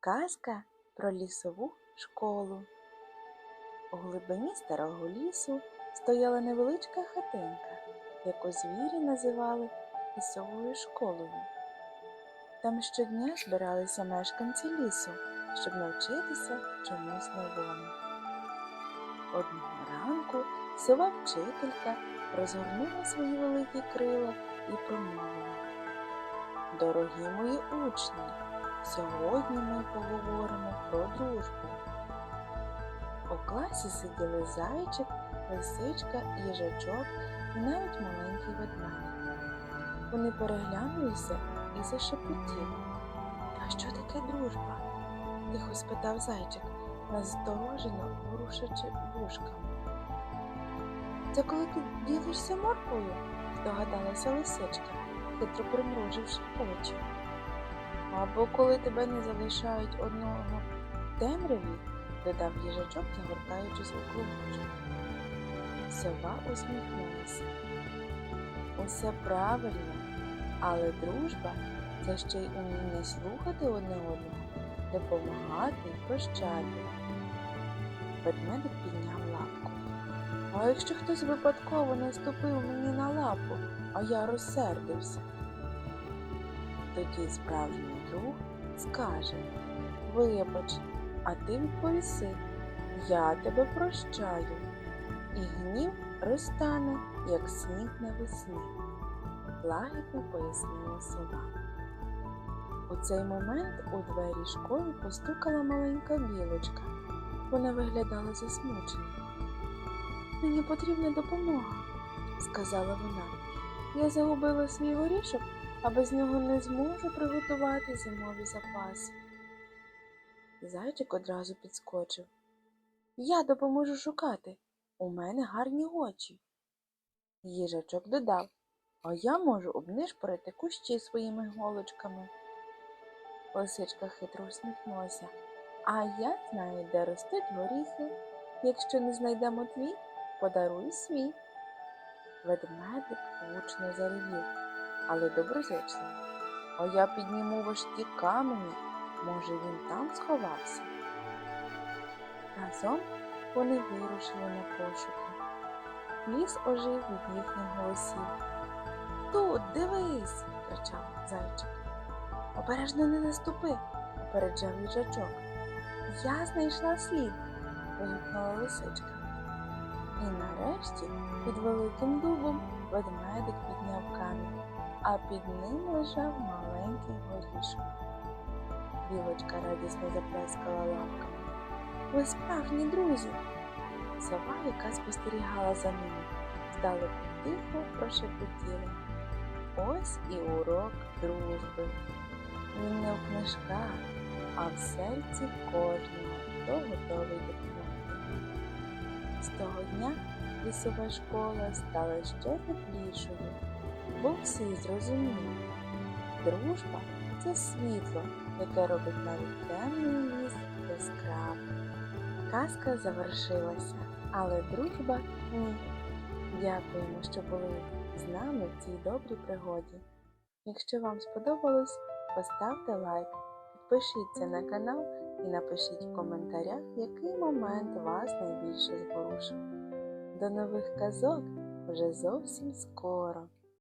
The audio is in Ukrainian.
Казка про лісову школу. У глибині старого лісу стояла невеличка хатинка, яку звірі називали лісовою школою. Там щодня збиралися мешканці лісу, щоб навчитися чомусь новому. Одного ранку сова вчителька розгорнула свої великі крила і промовила. Дорогі мої учні, сьогодні ми поговоримо про дружбу. У класі сиділи зайчик, лисичка, їжачок і навіть маленький ведмедик. Вони переглянулися і зашепотіли. А що таке дружба? тихо спитав зайчик, насторожено ворушачи вушками. Це коли ти ділишся морквою, здогадалася лисичка, хитро примруживши очі. Або коли тебе не залишають одного в темряві, додав їжачок, загортаючись у клубочок. Сова усміхнулася. Усе правильно, але дружба це ще й уміння слухати одне одного, допомагати і. Ведмедик підняв лапку. А якщо хтось випадково наступив мені на лапу, а я розсердився. Тоді справжній друг скаже Вибач, а ти відповіси Я тебе прощаю, і гнів розтане, як сніг навесні, лагідно пояснила сова. У цей момент у двері школи постукала маленька білочка. Вона виглядала засмученою. Мені потрібна допомога, сказала вона. Я загубила свій горішок, а без нього не зможу приготувати зимові запаси. Зайчик одразу підскочив. Я допоможу шукати. У мене гарні очі. Їжачок додав, а я можу обнишпорити кущі своїми голочками. Лисичка хитро усміхнулася. А я знаю, де ростуть горіхи. Якщо не знайдемо твій, подаруй свій. Ведмедик гучно заревів, але доброзичливо. А я підніму важкі камені, може він там сховався. Разом вони вирушили на пошуки. Ліс ожив від їхніх голосів. Тут, дивись, кричав зайчик. Обережно не наступи, попереджав їжачок. Я знайшла слід, вигукнула лисичка. І нарешті під великим дубом ведмедик підняв камінь, а під ним лежав маленький горішок. Білочка радісно заплескала лапками. Ви справжні друзі. Сова, яка спостерігала за ними, здалеку тихо прошепотіла. Ось і урок дружби. Він не у книжках, а в серці кожного, хто готовий допомогти. З того дня лісова школа стала ще теплішою, бо всі зрозуміли. Дружба це світло, яке робить навіть темний ліс яскравим. Казка завершилася, але дружба ні. Дякуємо, що були з нами в цій добрій пригоді. Якщо вам сподобалось, поставте лайк, підпишіться на канал і напишіть в коментарях, який момент вас найбільше зворушив. До нових казок вже зовсім скоро!